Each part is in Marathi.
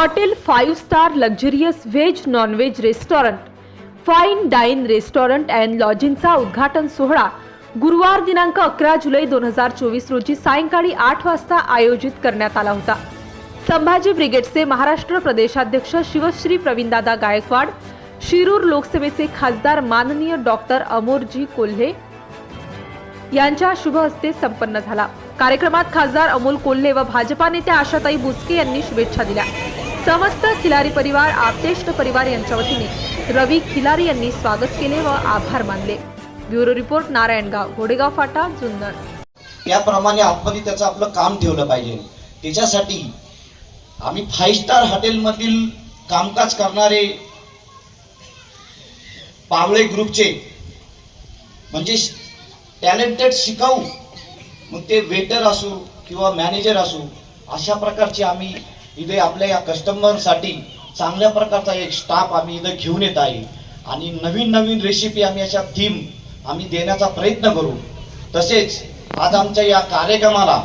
Five star luxurious veg non veg restaurant fine dine restaurant and लॉजिंगचा उद्घाटन सोहळा गुरुवार दिनांक अकरा जुलै दोन हजार चोवीस रोजी सायंकाळी आठ वाजता आयोजित करण्यात आला होता. संभाजी ब्रिगेडचे महाराष्ट्र प्रदेशाध्यक्ष शिवश्री प्रवीणदादा गायकवाड शिरूर लोकसभेचे खासदार माननीय डॉक्टर अमोरजी कोल्हे यांच्या शुभ हस्ते संपन्न झाला. कार्यक्रमात खासदार अमोल कोल्हे व भाजपा नेत्या आशाताई बुचके यांनी शुभेच्छा दिल्या. समस्त खिलारी परिवार आपतेष्ट परिवार यांच्या वतीने रवी खिलारी यांनी स्वागत केले व आभार मानले. ब्युरो रिपोर्ट नारायणगाव घोडेगाव फाटा जुन्नर. त्याप्रमाणे आपण त्याचं आपलं काम ठेवलं पाहिजे. त्याच्यासाठी आम्ही फाईव्ह स्टार हॉटेलमधील कामकाज करणारे पावळे ग्रुपचे म्हणजे टॅलेंटेड शिकाऊ मग ते वेटर असू किंवा मॅनेजर असू अशा प्रकारचे आम्ही इथे आपल्या या कस्टमरसाठी चांगल्या प्रकारचा एक स्टाफ आम्ही इथं घेऊन येत आहे. आणि नवीन नवीन रेसिपी आम्ही अशा थीम आम्ही देण्याचा प्रयत्न करू. तसेच आज आमच्या या कार्यक्रमाला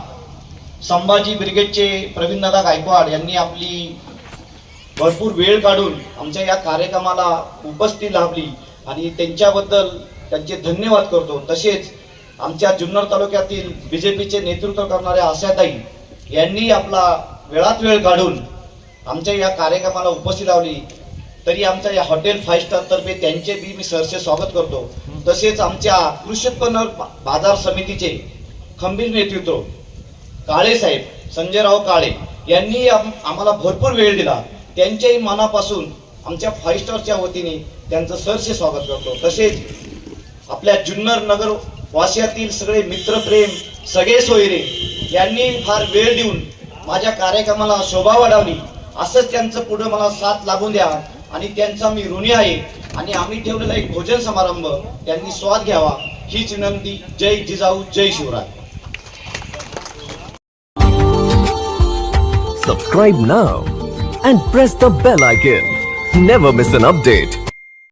संभाजी ब्रिगेडचे प्रवीणदादा गायकवाड यांनी आपली भरपूर वेळ काढून आमच्या या कार्यक्रमाला उपस्थिती लाभली आणि त्यांच्याबद्दल त्यांचे धन्यवाद करतो. तसेच आमच्या जुन्नर तालुक्यातील बी जे पीचे नेतृत्व करणाऱ्या आशाताई यांनी आपला वेळात वेळ काढून आमच्या या कार्यक्रमाला उपस्थित लावली तरी आमच्या या हॉटेल फाईव्ह स्टार तर्फे त्यांचे बी मी सरसे स्वागत करतो. तसेच आमच्या कृषी उत्पन्न बाजार समितीचे खंबीर नेतृत्व काळे साहेब संजयराव काळे यांनी आम- आम्हाला भरपूर वेळ दिला. त्यांच्याही मनापासून आमच्या फाईव्ह स्टारच्या वतीने त्यांचं सरसे स्वागत करतो. तसेच आपल्या जुन्नर नगर वासियातील सगळे मित्रप्रेम सगळे सोयरे यांनी फार वेळ देऊन माझ्या कार्यक्रमाला शोभा वाढावली. असंच त्यांचं पुढं मला साथ लागून द्या. आणि त्यांचा मी ऋणी आहे. आणि आम्ही ठेवलेला एक भोजन समारंभ त्यांनी स्वाद घ्यावा. हीच विनंती. जय जिजाऊ जय Shivray. Subscribe now and press the bell icon. Never miss an update.